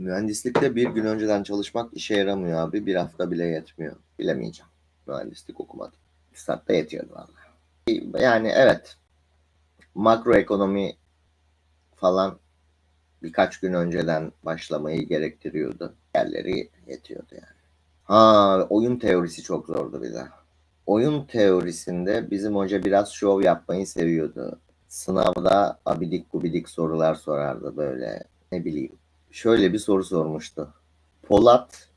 Mühendislikte bir gün önceden çalışmak işe yaramıyor abi. Bir hafta bile yetmiyor. Bilemeyeceğim. Mühendislik okumadım. İktisatta yetiyordu valla. Yani evet. Makro ekonomi falan birkaç gün önceden başlamayı gerektiriyordu. Yerleri yetiyordu yani. Ha oyun teorisi çok zordu bir de. Oyun teorisinde bizim hoca biraz şov yapmayı seviyordu. Sınavda abidik gubidik sorular sorardı böyle ne bileyim. Şöyle bir soru sormuştu. Polat,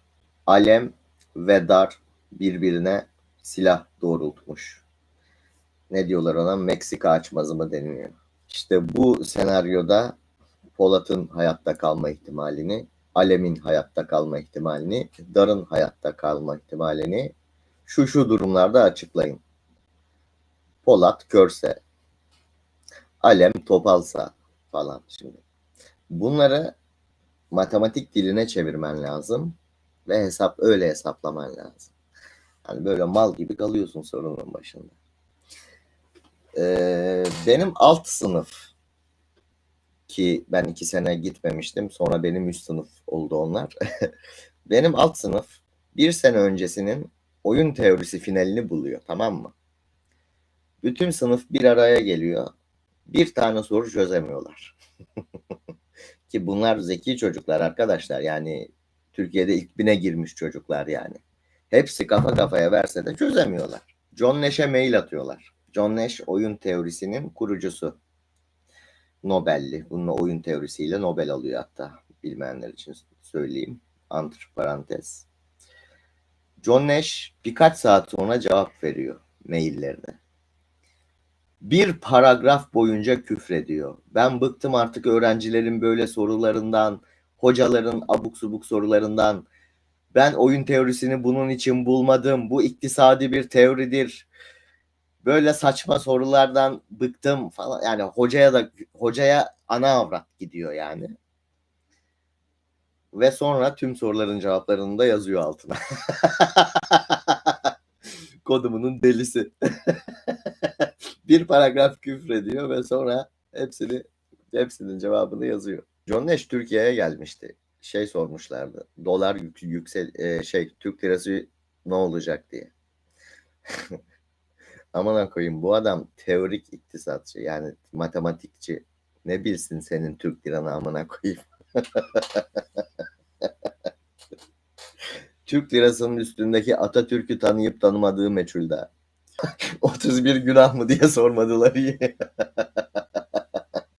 Alem ve Dar birbirine silah doğrultmuş. Ne diyorlar ona? Meksika açmazı mı deniyor. İşte bu senaryoda Polat'ın hayatta kalma ihtimalini, Alem'in hayatta kalma ihtimalini, Dar'ın hayatta kalma ihtimalini şu şu durumlarda açıklayın. Polat körse, Alem topalsa falan şimdi. Bunları matematik diline çevirmen lazım ve hesap öyle hesaplaman lazım. Yani böyle mal gibi kalıyorsun sorunun başında. Ee, benim alt sınıf ki ben iki sene gitmemiştim. Sonra benim üst sınıf oldu onlar. benim alt sınıf bir sene öncesinin oyun teorisi finalini buluyor tamam mı? Bütün sınıf bir araya geliyor. Bir tane soru çözemiyorlar. Ki bunlar zeki çocuklar arkadaşlar. Yani Türkiye'de ilk bine girmiş çocuklar yani. Hepsi kafa kafaya verse de çözemiyorlar. John Nash'e mail atıyorlar. John Nash oyun teorisinin kurucusu. Nobel'li. Bununla oyun teorisiyle Nobel alıyor hatta. Bilmeyenler için söyleyeyim. Antr parantez. John Nash birkaç saat sonra cevap veriyor maillerine. Bir paragraf boyunca küfrediyor. Ben bıktım artık öğrencilerin böyle sorularından, hocaların abuk subuk sorularından. Ben oyun teorisini bunun için bulmadım. Bu iktisadi bir teoridir. Böyle saçma sorulardan bıktım falan. Yani hocaya da hocaya ana avrat gidiyor yani. Ve sonra tüm soruların cevaplarını da yazıyor altına. Kodumunun delisi. bir paragraf küfrediyor ve sonra hepsini hepsinin cevabını yazıyor. John Nash Türkiye'ye gelmişti. Şey sormuşlardı. Dolar yük, yüksel e, şey Türk lirası ne olacak diye. Aman koyayım bu adam teorik iktisatçı yani matematikçi. Ne bilsin senin Türk liranı amına koyayım. Türk lirasının üstündeki Atatürk'ü tanıyıp tanımadığı meçhul daha. 31 günah mı diye sormadılar.